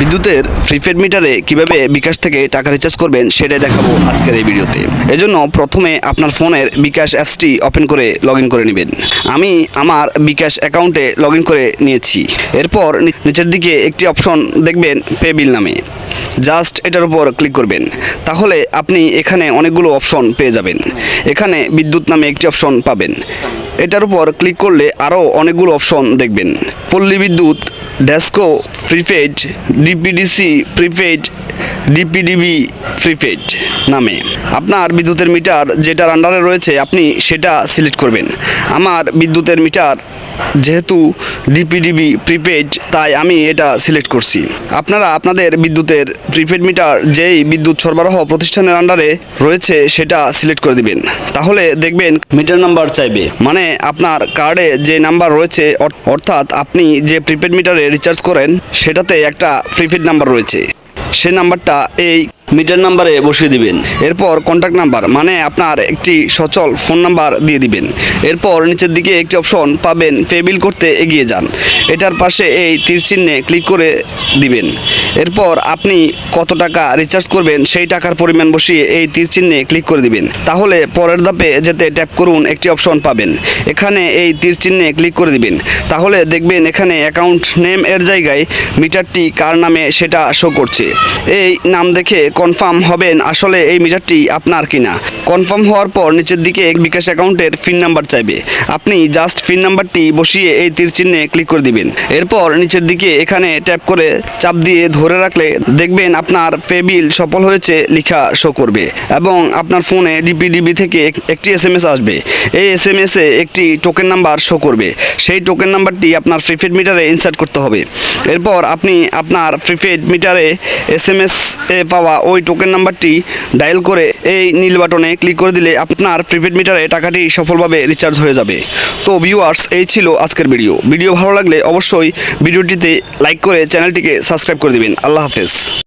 বিদ্যুতের প্রিপেড মিটারে কীভাবে বিকাশ থেকে টাকা রিচার্জ করবেন সেটাই দেখাবো আজকের এই ভিডিওতে। এজন্য প্রথমে আপনার ফোনের বিকাশ অ্যাপসটি ওপেন করে লগ করে নেবেন। আমি আমার বিকাশ অ্যাকাউন্টে লগ করে নিয়েছি। এরপর নিচের দিকে একটি অপশন দেখবেন পে বিল নামে। জাস্ট এটার উপর ক্লিক করবেন। তাহলে আপনি এখানে অনেকগুলো অপশন পেয়ে যাবেন। এখানে বিদ্যুৎ নামে একটি অপশন পাবেন। এটার উপর ক্লিক করলে আরও অনেকগুলো অপশন দেখবেন। পল্লী বিদ্যুৎ DESCO prepaid DPDC prepaid DPDB prepaid নামে। আপনার বিদ্যুতের মিটার যেটার আন্ডারে রয়েছে, আপনি সেটা সিলেক্ট করবেন। আমার বিদ্যুতের মিটার যেহেতু ডিপিডিবি প্রিপেড তাই আমি এটা সিলেক্ট করছি। আপনারা আপনাদের বিদ্যুতের প্রিপেড মিটার যেই বিদ্যুৎ সরবরাহ প্রতিষ্ঠানের আন্ডারে রয়েছে, সেটা সিলেক্ট করে দিবেন। তাহলে দেখবেন মিটার নাম্বার চাইবে। মানে আপনার কার্ডে যে নাম্বার রয়েছে অর্থাৎ আপনি যে প্রিপেড মিটারে রিচার্জ করেন, সেটাতে একটা প্রিপেড নাম্বার রয়েছে। সে নাম্বারটা এই মিটার নাম্বারে বসিয়ে দিবেন। এরপর কন্ট্যাক্ট নাম্বার মানে আপনার একটি সচল ফোন নাম্বার দিয়ে দিবেন। এরপর নিচের দিকে একটি অপশন পাবেন পে বিল করতে এগিয়ে যান। এটার পাশে এই তীর চিহ্নে ক্লিক করে দিবেন। এরপর আপনি কত টাকা রিচার্জ করবেন সেই টাকার পরিমাণ বসিয়ে এই তীর চিহ্নে ক্লিক করে দিবেন। তাহলে পরের ধাপে যেতে ট্যাপ করুন একটি অপশন পাবেন। এখানে এই তীর চিহ্নে ক্লিক করে দিবেন। তাহলে দেখবেন এখানে অ্যাকাউন্ট নেম এর জায়গায় মিটারটি কার নামে সেটা শো করছে। এই নাম দেখে কনফার্ম হবেন আসলে এই মিটারটি আপনার কিনা। কনফার্ম হওয়ার পর নিচের দিকে বিকাশ অ্যাকাউন্টের পিন নাম্বার চাইবে। আপনি জাস্ট পিন নাম্বারটি বসিয়ে এই তীর চিহ্নে ক্লিক করে দিবেন। এরপর নিচের দিকে এখানে ট্যাপ করে চাপ দিয়ে ধরে রাখলে দেখবেন আপনার পে বিল সফল হয়েছে লেখা শো করবে এবং আপনার ফোনে ডিপিডিবি থেকে একটি এস এম এস আসবে। এই এস এম এসে একটি টোকেন নাম্বার শো করবে। সেই টোকেন নাম্বারটি আপনার প্রিপেড মিটারে ইনসার্ট করতে হবে। এরপর আপনি আপনার প্রিপেড মিটারে এস এম এস এ পাওয়া ওই টোকেন নাম্বারটি ডায়াল করে এই নীল বাটনে ক্লিক করে দিলে আপনার প্রিপেড মিটারে টাকাটি সফলভাবে রিচার্জ হয়ে যাবে। তো ভিউয়ার্স এই ছিল আজকের ভিডিও ভিডিও ভালো লাগলে অবশ্যই ভিডিওটিতে লাইক করে চ্যানেলটিকে সাবস্ক্রাইব করে দেবেন। আল্লাহ হাফেজ।